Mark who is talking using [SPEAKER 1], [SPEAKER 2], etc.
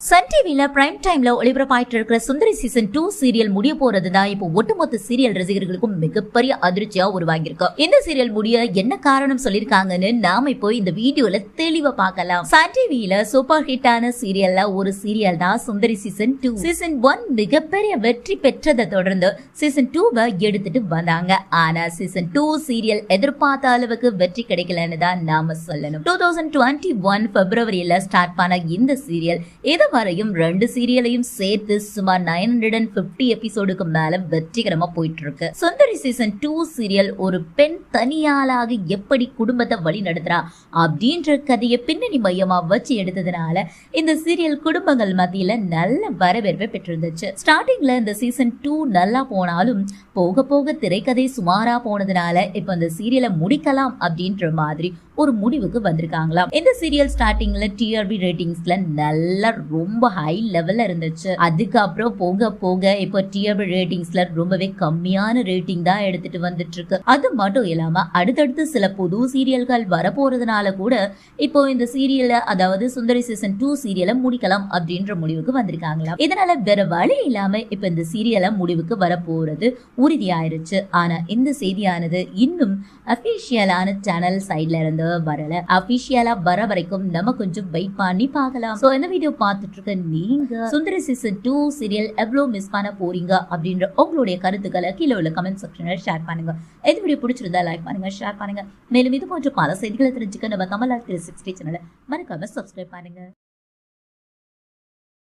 [SPEAKER 1] Sun டிவில prime டைம்ல ஒளிபரப்பாயிட்டு இருக்கிற சுந்தரி சீசன் டூ சீரியல் முடிய போறது தான் இப்போ ஒட்டுமொத்த சீரியல் ரசிகர்களுக்கும் மிகப்பெரிய அதிர்ச்சியா உருவாகியிருக்கு. இந்த சீரியல் முடிய என்ன காரணம் சொல்லிருக்காங்கன்னு நாம இப்போ இந்த வீடியோல தெளிவா பார்க்கலாம். சன் டிவியில சூப்பர் ஹிட்டான சீரியல்ல ஒரு சீரியல் தான் Sundari season two season one மிகப்பெரிய வெற்றி பெற்றதை தொடர்ந்து சீசன் டூவை எடுத்துட்டு வந்தாங்க. ஆனா சீசன் டூ சீரியல் எதிர்பார்த்த அளவுக்கு வெற்றி கிடைக்கலன்னு தான் நாம சொல்லணும். டூ தௌசண்ட் டுவெண்ட்டி ஒன் பிப்ரவரியில ஸ்டார்ட் பண்ண இந்த சீரியல் வரையும் ரெண்டு சீரியலையும் சேர்த்து சுமார் நைன் ஹண்ட்ரட் அண்ட் பிப்டி எபிசோடுக்கு மேல வெற்றிகரமா போயிட்டு இருக்கு சுந்தரி சீசன் டூ சீரியல் ஒரு பெண் தனியாளாக எப்படி குடும்பத்தை வழி நடத்துறா அப்படின்ற கதையை பின்னணி மையமா வச்சு எடுத்ததுனால இந்த சீரியல் குடும்பங்கள் மத்தியில நல்ல வரவேற்பை பெற்றிருந்துச்சு. ஸ்டார்டிங்ல இந்த சீசன் டூ நல்லா போனாலும் போக போக திரைக்கதை சுமாரா போனதுனால இப்ப இந்த சீரியலை முடிக்கலாம் அப்படின்ற மாதிரி ஒரு முடிவுக்கு வந்திருக்காங்களாம். இந்த சீரியல் ஸ்டார்டிங்ல டிஆர்பி ரேட்டிங்ஸ்ல நல்லா ரொம்ப ஹை லெவல்ல இருந்துச்சு. அதுக்கப்புறம் போக போக இப்போ டிஆர்பி ரேட்டிங்ஸ்ல ரொம்பவே கம்மியான ரேட்டிங் தான் எடுத்துட்டு வந்துட்டு இருக்கு அது மட்டும் இல்லாம அடுத்தடுத்து சில புது சீரியல்கள் வரப்போறதுனால கூட இப்போ இந்த சீரியலை அதாவது சுந்தரி சீசன் டூ சீரியலை முடிக்கலாம் அப்படின்ற முடிவுக்கு வந்திருக்காங்களாம். இதனால வேற வழி இல்லாம இப்ப இந்த சீரியலை முடிவுக்கு வரப்போறது உறுதியாயிருச்சு. ஆனா இந்த செய்தியானது இன்னும் அபிஷியலான சேனல் சைட்ல இருந்து வரல. அபிஷியலா வர வரைக்கும் நம்ம கொஞ்சம் வெயிட் பண்ணி பார்க்கலாம். சோ இந்த வீடியோ பார்த்துட்டு இருக்க நீங்க சுந்தரி சீசன் டூ சீரியல் எவ்வளவு மிஸ் பண்ண போறீங்க அப்படின்ற உங்களுடைய கருத்துக்களை கீழே உள்ள கமெண்ட் செக்ஷன்ல ஷேர் பண்ணுங்க. இந்த வீடியோ பிடிச்சிருந்தா லைக் பண்ணுங்க ஷேர் பண்ணுங்க. மேலும் இது போன்ற பல செய்திகளை தெரிஞ்சுக்க நம்ம தமிழ் த்ரீ சிக்ஸ்டி சேனலை மறக்காம சப்ஸ்கிரைப் பண்ணுங்க.